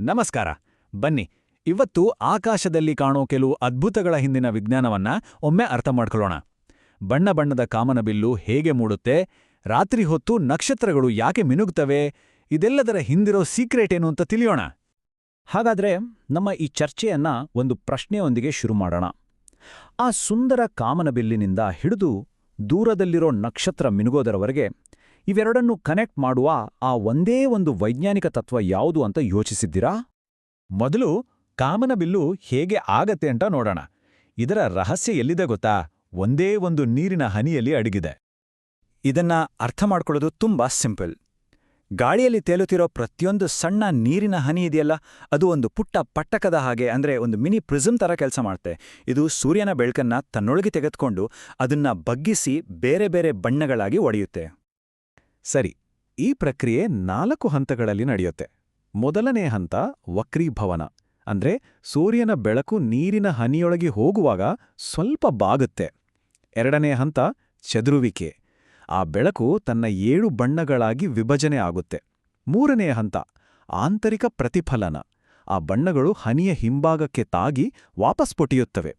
ನಮಸ್ಕಾರ. ಬನ್ನಿ, ಇವತ್ತು ಆಕಾಶದಲ್ಲಿ ಕಾಣೋ ಕೆಲವು ಅದ್ಭುತಗಳ ಹಿಂದಿನ ವಿಜ್ಞಾನವನ್ನ ಒಮ್ಮೆ ಅರ್ಥ ಮಾಡ್ಕೊಳ್ಳೋಣ. ಬಣ್ಣ ಬಣ್ಣದ ಕಾಮನಬಿಲ್ಲು ಹೇಗೆ ಮೂಡುತ್ತೆ, ರಾತ್ರಿ ಹೊತ್ತು ನಕ್ಷತ್ರಗಳು ಯಾಕೆ ಮಿನುಗ್ತವೆ, ಇದೆಲ್ಲದರ ಹಿಂದಿರೋ ಸೀಕ್ರೆಟ್ ಏನು ಅಂತ ತಿಳಿಯೋಣ. ಹಾಗಾದ್ರೆ ನಮ್ಮ ಈ ಚರ್ಚೆಯನ್ನ ಒಂದು ಪ್ರಶ್ನೆಯೊಂದಿಗೆ ಶುರು ಮಾಡೋಣ. ಆ ಸುಂದರ ಕಾಮನಬಿಲ್ಲಿನಿಂದ ಹಿಡಿದು ದೂರದಲ್ಲಿರೋ ನಕ್ಷತ್ರ ಮಿನುಗೋದರವರೆಗೆ ಇವೆರಡನ್ನೂ ಕನೆಕ್ಟ್ ಮಾಡುವ ಆ ಒಂದೇ ಒಂದು ವೈಜ್ಞಾನಿಕ ತತ್ವ ಯಾವುದು ಅಂತ ಯೋಚಿಸಿದ್ದೀರಾ? ಮೊದಲು ಕಾಮನಬಿಲ್ಲು ಹೇಗೆ ಆಗತ್ತೆ ಅಂತ ನೋಡೋಣ. ಇದರ ರಹಸ್ಯ ಎಲ್ಲಿದೆ ಗೊತ್ತಾ? ಒಂದೇ ಒಂದು ನೀರಿನ ಹನಿಯಲ್ಲಿ ಅಡಗಿದೆ. ಇದನ್ನ ಅರ್ಥ ಮಾಡ್ಕೊಳ್ಳೋದು ತುಂಬಾ ಸಿಂಪಲ್. ಗಾಳಿಯಲ್ಲಿ ತೇಲುತ್ತಿರೋ ಪ್ರತಿಯೊಂದು ಸಣ್ಣ ನೀರಿನ ಹನಿ ಇದೆಯಲ್ಲ, ಅದು ಒಂದು ಪುಟ್ಟ ಪಟ್ಟಕದ ಹಾಗೆ, ಅಂದ್ರೆ ಒಂದು ಮಿನಿ ಪ್ರಿಸಮ್ ತರ ಕೆಲಸ ಮಾಡುತ್ತೆ ಇದು ಸೂರ್ಯನ ಬೆಳಕನ್ನ ತನ್ನೊಳಗೆ ತೆಗೆದುಕೊಂಡು ಅದನ್ನ ಬಗ್ಗಿಸಿ ಬೇರೆ ಬೇರೆ ಬಣ್ಣಗಳಾಗಿ ಒಡೆಯುತ್ತೆ. ಸರಿ, ಈ ಪ್ರಕ್ರಿಯೆ ನಾಲ್ಕು ಹಂತಗಳಲ್ಲಿ ನಡೆಯುತ್ತೆ. ಮೊದಲನೇ ಹಂತ ವಕ್ರೀಭವನ, ಅಂದ್ರೆ ಸೂರ್ಯನ ಬೆಳಕು ನೀರಿನ ಹನಿಯೊಳಗೆ ಹೋಗುವಾಗ ಸ್ವಲ್ಪ ಬಾಗುತ್ತೆ. ಎರಡನೇ ಹಂತ ಚದುರುವಿಕೆ, ಆ ಬೆಳಕು ತನ್ನ ಏಳು ಬಣ್ಣಗಳಾಗಿ ವಿಭಜನೆ ಆಗುತ್ತೆ. ಮೂರನೇ ಹಂತ ಆಂತರಿಕ ಪ್ರತಿಫಲನ, ಆ ಬಣ್ಣಗಳು ಹನಿಯ ಹಿಂಭಾಗಕ್ಕೆ ತಾಗಿ ವಾಪಸ್ ಪೊಟಿಯುತ್ತವೆ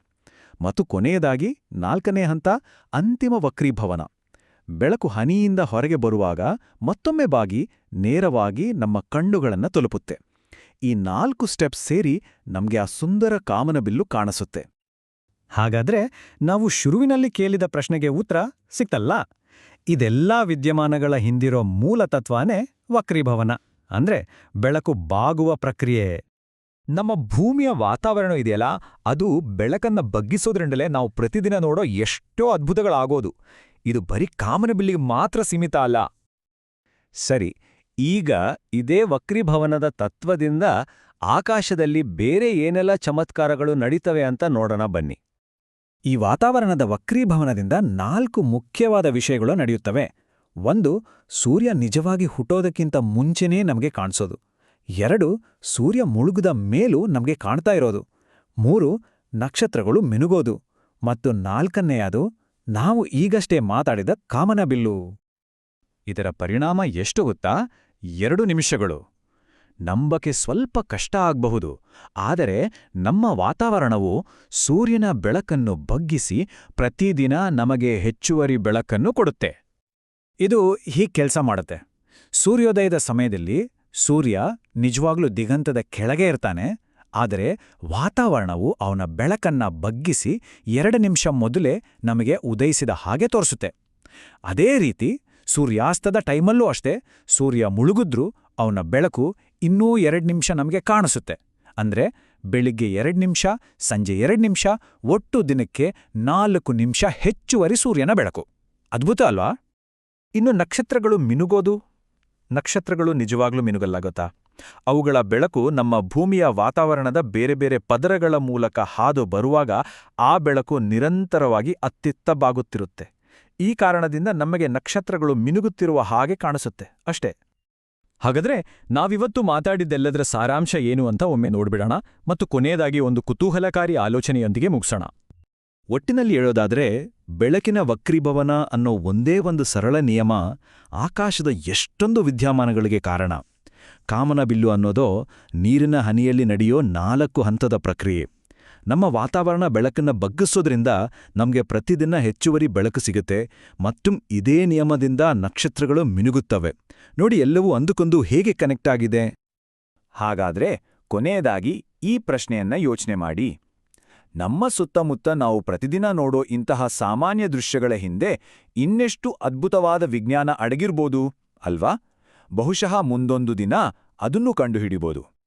ಮತ್ತು ಕೊನೆಯದಾಗಿ ನಾಲ್ಕನೇ ಹಂತ ಅಂತಿಮ ವಕ್ರೀಭವನ. ಬೆಳಕು ಹನಿಯಿಂದ ಹೊರಗೆ ಬರುವಾಗ ಮತ್ತೊಮ್ಮೆ ಬಾಗಿ ನೇರವಾಗಿ ನಮ್ಮ ಕಣ್ಣುಗಳನ್ನು ತಲುಪುತ್ತೆ. ಈ ನಾಲ್ಕು ಸ್ಟೆಪ್ಸ್ ಸೇರಿ ನಮ್ಗೆ ಆ ಸುಂದರ ಕಾಮನಬಿಲ್ಲು ಕಾಣಿಸುತ್ತೆ. ಹಾಗಾದ್ರೆ ನಾವು ಶುರುವಿನಲ್ಲಿ ಕೇಳಿದ ಪ್ರಶ್ನೆಗೆ ಉತ್ತರ ಸಿಕ್ತಲ್ಲ? ಇದೆಲ್ಲಾ ವಿದ್ಯಮಾನಗಳ ಹಿಂದಿರೋ ಮೂಲ ತತ್ವಾನೇ ವಕ್ರೀಭವನ. ಅಂದ್ರೆ ಬೆಳಕು ಬಾಗುವ ಪ್ರಕ್ರಿಯೆ. ನಮ್ಮ ಭೂಮಿಯ ವಾತಾವರಣ ಇದೆಯಲ್ಲ, ಅದು ಬೆಳಕನ್ನ ಬಗ್ಗಿಸೋದ್ರಿಂದಲೇ ನಾವು ಪ್ರತಿದಿನ ನೋಡೋ ಎಷ್ಟೋ ಅದ್ಭುತಗಳಾಗೋದು. ಇದು ಬರೀ ಕಾಮನಬಿಲ್ಲಿಗೆ ಮಾತ್ರ ಸೀಮಿತ ಅಲ್ಲ. ಸರಿ, ಈಗ ಇದೇ ವಕ್ರಿಭವನದ ತತ್ವದಿಂದ ಆಕಾಶದಲ್ಲಿ ಬೇರೆ ಏನೆಲ್ಲ ಚಮತ್ಕಾರಗಳು ನಡೀತವೆ ಅಂತ ನೋಡೋಣ ಬನ್ನಿ. ಈ ವಾತಾವರಣದ ವಕ್ರೀಭವನದಿಂದ ನಾಲ್ಕು ಮುಖ್ಯವಾದ ವಿಷಯಗಳು ನಡೆಯುತ್ತವೆ. ಒಂದು, ಸೂರ್ಯ ನಿಜವಾಗಿ ಹುಟ್ಟೋದಕ್ಕಿಂತ ಮುಂಚೆನೇ ನಮಗೆ ಕಾಣಿಸೋದು. ಎರಡು, ಸೂರ್ಯ ಮುಳುಗದ ಮೇಲೂ ನಮಗೆ ಕಾಣ್ತಾ ಇರೋದು. ಮೂರು, ನಕ್ಷತ್ರಗಳು ಮಿನುಗೋದು. ಮತ್ತು ನಾಲ್ಕನೆಯದು ನಾವು ಈಗಷ್ಟೇ ಮಾತಾಡಿದ ಕಾಮನಬಿಲ್ಲು ಇದರ ಪರಿಣಾಮ ಎಷ್ಟು ಗೊತ್ತಾ? ಎರಡು ನಿಮಿಷಗಳು. ನಂಬಕ್ಕೆ ಸ್ವಲ್ಪ ಕಷ್ಟ ಆಗಬಹುದು. ಆದರೆ ನಮ್ಮ ವಾತಾವರಣವು ಸೂರ್ಯನ ಬೆಳಕನ್ನು ಬಗ್ಗಿಸಿ ಪ್ರತಿದಿನ ನಮಗೆ ಹೆಚ್ಚುವರಿ ಬೆಳಕನ್ನು ಕೊಡುತ್ತೆ. ಇದು ಹೀಗೆ ಕೆಲಸ ಮಾಡುತ್ತೆ. ಸೂರ್ಯೋದಯದ ಸಮಯದಲ್ಲಿ ಸೂರ್ಯ ನಿಜವಾಗ್ಲೂ ದಿಗಂತದ ಕೆಳಗೆ ಇರ್ತಾನೆ. ಆದರೆ ವಾತಾವರಣವು ಅವನ ಬೆಳಕನ್ನ ಬಗ್ಗಿಸಿ ಎರಡು ನಿಮಿಷ ಮೊದಲೇ ನಮಗೆ ಉದಯಿಸಿದ ಹಾಗೆ ತೋರಿಸುತ್ತೆ. ಅದೇ ರೀತಿ ಸೂರ್ಯಾಸ್ತದ ಟೈಮಲ್ಲೂ ಅಷ್ಟೇ ಸೂರ್ಯ ಮುಳುಗಿದ್ರೂ ಅವನ ಬೆಳಕು ಇನ್ನೂ ಎರಡು ನಿಮಿಷ ನಮಗೆ ಕಾಣಿಸುತ್ತೆ. ಅಂದ್ರೆ ಬೆಳಿಗ್ಗೆ ಎರಡು ನಿಮಿಷ, ಸಂಜೆ ಎರಡು ನಿಮಿಷ, ಒಟ್ಟು ದಿನಕ್ಕೆ ನಾಲ್ಕು ನಿಮಿಷ ಹೆಚ್ಚುವರಿ ಸೂರ್ಯನ ಬೆಳಕು. ಅದ್ಭುತ ಅಲ್ವಾ? ಇನ್ನು ನಕ್ಷತ್ರಗಳು ಮಿನುಗೋದು? ನಕ್ಷತ್ರಗಳು ನಿಜವಾಗ್ಲೂ ಮಿನುಗಲ್ಲ ಗೊತ್ತಾ? ಅವುಗಳ ಬೆಳಕು ನಮ್ಮ ಭೂಮಿಯ ವಾತಾವರಣದ ಬೇರೆ ಬೇರೆ ಪದರಗಳ ಮೂಲಕ ಹಾದು ಬರುವಾಗ ಆ ಬೆಳಕು ನಿರಂತರವಾಗಿ ಅತ್ತಿತ್ತ ಬಾಗುತ್ತಿರುತ್ತೆ ಈ ಕಾರಣದಿಂದ ನಮಗೆ ನಕ್ಷತ್ರಗಳು ಮಿನುಗುತ್ತಿರುವ ಹಾಗೆ ಕಾಣಿಸುತ್ತೆ, ಅಷ್ಟೇ. ಹಾಗಾದ್ರೆ ನಾವಿವತ್ತು ಮಾತಾಡಿದ್ದೆಲ್ಲದರ ಸಾರಾಂಶ ಏನು ಅಂತ ಒಮ್ಮೆ ನೋಡ್ಬಿಡೋಣ ಮತ್ತು ಕೊನೆಯದಾಗಿ ಒಂದು ಕುತೂಹಲಕಾರಿ ಆಲೋಚನೆಯೊಂದಿಗೆ ಮುಗಿಸೋಣ. ಒಟ್ಟಿನಲ್ಲಿ ಹೇಳೋದಾದ್ರೆ, ಬೆಳಕಿನ ವಕ್ರೀಭವನ ಅನ್ನೋ ಒಂದೇ ಒಂದು ಸರಳ ನಿಯಮ ಆಕಾಶದ ಎಷ್ಟೊಂದು ವಿದ್ಯಮಾನಗಳಿಗೆ ಕಾರಣ. ಕಾಮನಬಿಲ್ಲು ಅನ್ನೋದೋ ನೀರಿನ ಹನಿಯಲ್ಲಿ ನಡೆಯೋ ನಾಲ್ಕು ಹಂತದ ಪ್ರಕ್ರಿಯೆ. ನಮ್ಮ ವಾತಾವರಣ ಬೆಳಕನ್ನ ಬಗ್ಗಿಸೋದ್ರಿಂದ ನಮಗೆ ಪ್ರತಿದಿನ ಹೆಚ್ಚುವರಿ ಬೆಳಕು ಸಿಗುತ್ತೆ ಮತ್ತು ಇದೇ ನಿಯಮದಿಂದ ನಕ್ಷತ್ರಗಳು ಮಿನುಗುತ್ತವೆ. ನೋಡಿ ಎಲ್ಲವೂ ಅಂದುಕೊಂದು ಹೇಗೆ ಕನೆಕ್ಟ್ ಆಗಿದೆ? ಹಾಗಾದ್ರೆ ಕೊನೆಯದಾಗಿ ಈ ಪ್ರಶ್ನೆಯನ್ನ ಯೋಚನೆ ಮಾಡಿ. ನಮ್ಮ ಸುತ್ತಮುತ್ತ ನಾವು ಪ್ರತಿದಿನ ನೋಡೋ ಇಂತಹ ಸಾಮಾನ್ಯ ದೃಶ್ಯಗಳ ಹಿಂದೆ ಇನ್ನೆಷ್ಟು ಅದ್ಭುತವಾದ ವಿಜ್ಞಾನ ಅಡಗಿರ್ಬೋದು, ಅಲ್ವಾ? ಬಹುಶಃ ಮುಂದೊಂದು ದಿನ ಅದನ್ನು ಕಂಡುಹಿಡಿಬೋದು.